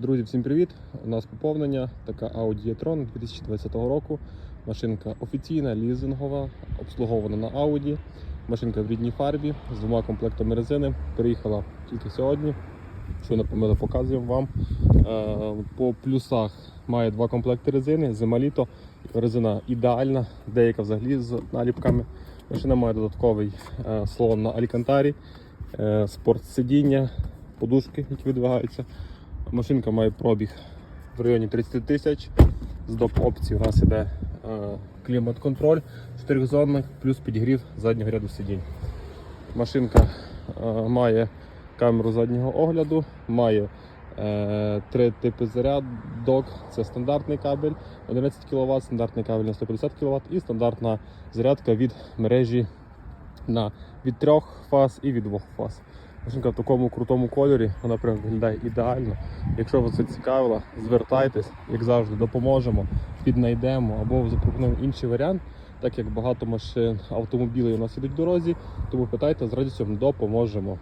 Друзі, всім привіт! У нас поповнення. Така Audi e-tron 2020 року. Машинка офіційна, лізингова, обслугована на Audi. Машинка в рідній фарбі з двома комплектами резини. Переїхала тільки сьогодні. Що напевно показуємо вам. Е, По плюсах має два комплекти резини, зима-літо. Резина ідеальна, деяка взагалі з наліпками. Машина має додатковий е, салон на Алькантарі, е, спортсидіння, подушки, які видвигаються. Машинка має пробіг в районі 30 тисяч. З доп опцій у нас іде е, клімат-контроль чотирьохзонний, плюс підігрів заднього ряду сидінь. Машинка е, має камеру заднього огляду, має е, три типи зарядок. Це стандартний кабель 11 кВт, стандартний кабель на 150 кВт і стандартна зарядка від мережі на від трьох фаз і від двох фаз. В такому крутому кольорі, вона прям виглядає ідеально. Якщо вас це цікавило, звертайтесь, як завжди, допоможемо, піднайдемо або запропонуємо інший варіант, так як багато машин автомобілів у нас ідуть в дорозі, тому питайте, з радістю допоможемо.